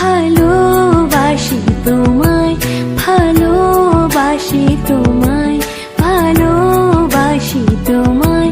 ভালোবাসি তোমায় ভালোবাসি তোমায় ভালোবাসি তোমায়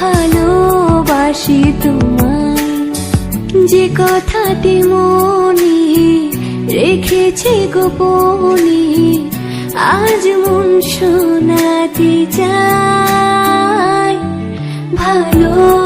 ভালোবাসি তোমায়। যে কথাটি মনে রেখেছে গোপনে, আজ মন শোনাতে চাই ভালোবাসি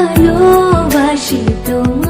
ভালোবাসি তোমায়।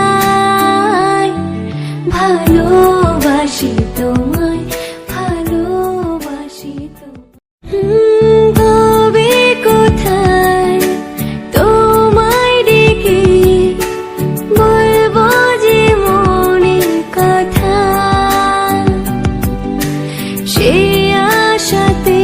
ভালোবাসি তোমায় ভালোবাসি তোমায়। কোথায় তোমায় ডেকে বলব যে মনের কথা। সে আশাতে